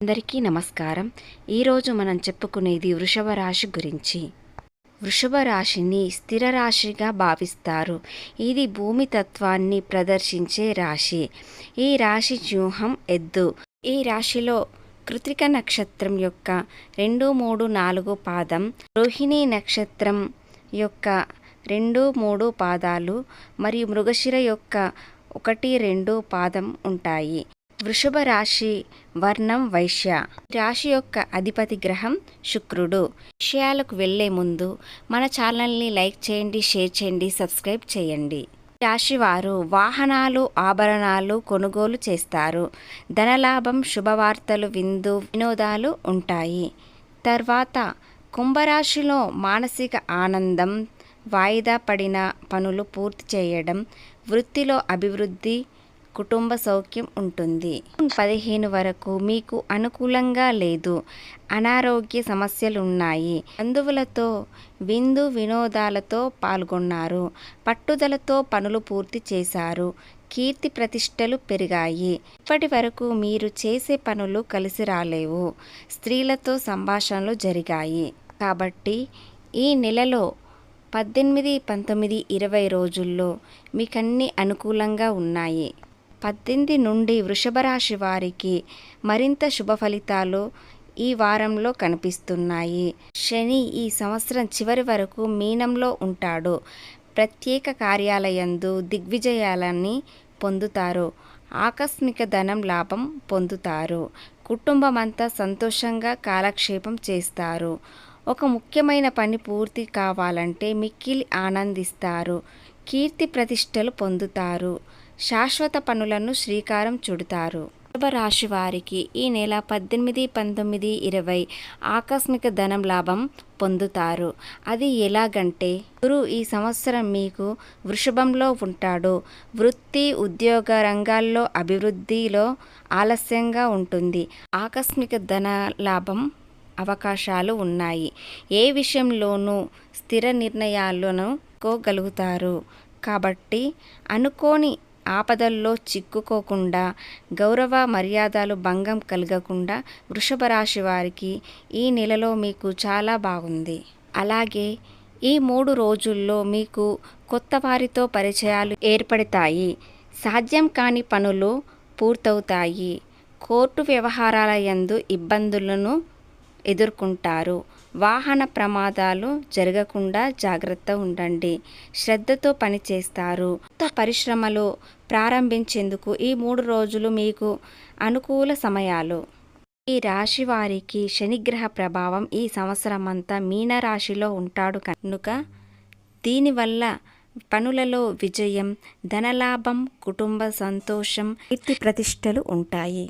అందరికీ నమస్కారం. ఈరోజు మనం చెప్పుకునేది వృషభ రాశి గురించి. వృషభ రాశిని స్థిర రాశిగా భావిస్తారు. ఇది భూమి తత్వాన్ని ప్రదర్శించే రాశి. ఈ రాశి వ్యూహం ఎద్దు. ఈ రాశిలో కృతిక నక్షత్రం యొక్క రెండు మూడు నాలుగు పాదం రోహిణి నక్షత్రం యొక్క రెండు మూడు పాదాలు మరియు మృగశిర యొక్క ఒకటి రెండు పాదం ఉంటాయి. వృషభ రాశి వర్ణం వైశ్య. రాశి యొక్క అధిపతి గ్రహం శుక్రుడు. విషయాలకు వెళ్ళే ముందు మన ఛానల్ని లైక్ చేయండి షేర్ చేయండి సబ్స్క్రైబ్ చేయండి. రాశివారు వాహనాలు ఆభరణాలు కొనుగోలు చేస్తారు. ధనలాభం శుభవార్తలు విందు వినోదాలు ఉంటాయి. తర్వాత కుంభరాశిలో మానసిక ఆనందం వాయిదా పడిన పనులు పూర్తి చేయడం వృత్తిలో అభివృద్ధి కుటుంబ సౌఖ్యం ఉంటుంది. పదిహేను వరకు మీకు అనుకూలంగా లేదు. అనారోగ్య సమస్యలు ఉన్నాయి బంధువులతో విందు వినోదాలతో పాల్గొన్నారు. పట్టుదలతో పనులు పూర్తి చేశారు. కీర్తి ప్రతిష్టలు పెరిగాయి. ఇప్పటి వరకు మీరు చేసే పనులు కలిసి రాలేవు. స్త్రీలతో సంభాషణలు జరిగాయి. కాబట్టి ఈ నెలలో పద్దెనిమిది పంతొమ్మిది ఇరవై రోజుల్లో మీకన్నీ అనుకూలంగా ఉన్నాయి. పద్దెనిమిది నుండి వృషభ రాశి వారికి మరింత శుభ ఫలితాలు ఈ వారంలో కనిపిస్తున్నాయి. శని ఈ సంవత్సరం చివరి వరకు మీనంలో ఉంటాడు. ప్రత్యేక కార్యాలయందు దిగ్విజయాలని పొందుతారు. ఆకస్మిక ధనం లాభం పొందుతారు. కుటుంబం అంతా సంతోషంగా కాలక్షేపం చేస్తారు. ఒక ముఖ్యమైన పని పూర్తి కావాలంటే మిక్కిలి ఆనందిస్తారు. కీర్తి ప్రతిష్టలు పొందుతారు. శాశ్వత పనులను శ్రీకారం చుడతారు. వృషభ రాశి వారికి ఈ నెల పద్దెనిమిది పంతొమ్మిది ఇరవై ఆకస్మిక ధనం లాభం పొందుతారు. అది ఎలాగంటే గురు ఈ సంవత్సరం మీకు వృషభంలో ఉంటాడు. వృత్తి ఉద్యోగ రంగాల్లో అభివృద్ధిలో ఆలస్యంగా ఉంటుంది. ఆకస్మిక ధన లాభం అవకాశాలు ఉన్నాయి. ఏ విషయంలోనూ స్థిర నిర్ణయాలను కోగలుగుతారు. కాబట్టి అనుకోని ఆపదల్లో చిక్కుకోకుండా గౌరవ మర్యాదలు భంగం కలగకుండా వృషభ రాశి వారికి ఈ నెలలో మీకు చాలా బాగుంది. అలాగే ఈ మూడు రోజుల్లో మీకు కొత్త వారితో పరిచయాలు ఏర్పడతాయి. సాధ్యం కాని పనులు పూర్తవుతాయి. కోర్టు వ్యవహారాల యందు ఇబ్బందులను ఎదుర్కొంటారు. వాహన ప్రమాదాలు జరగకుండా జాగ్రత్త ఉండండి. శ్రద్ధతో పనిచేస్తారు కొత్త పరిశ్రమలు ప్రారంభించేందుకు ఈ మూడు రోజులు మీకు అనుకూల సమయాలు. ఈ రాశి వారికి శనిగ్రహ ప్రభావం ఈ సంవత్సరం అంతా మీనరాశిలో ఉంటాడు కనుక దీనివల్ల పనులలో విజయం ధనలాభం కుటుంబ సంతోషం కీర్తి ప్రతిష్టలు ఉంటాయి.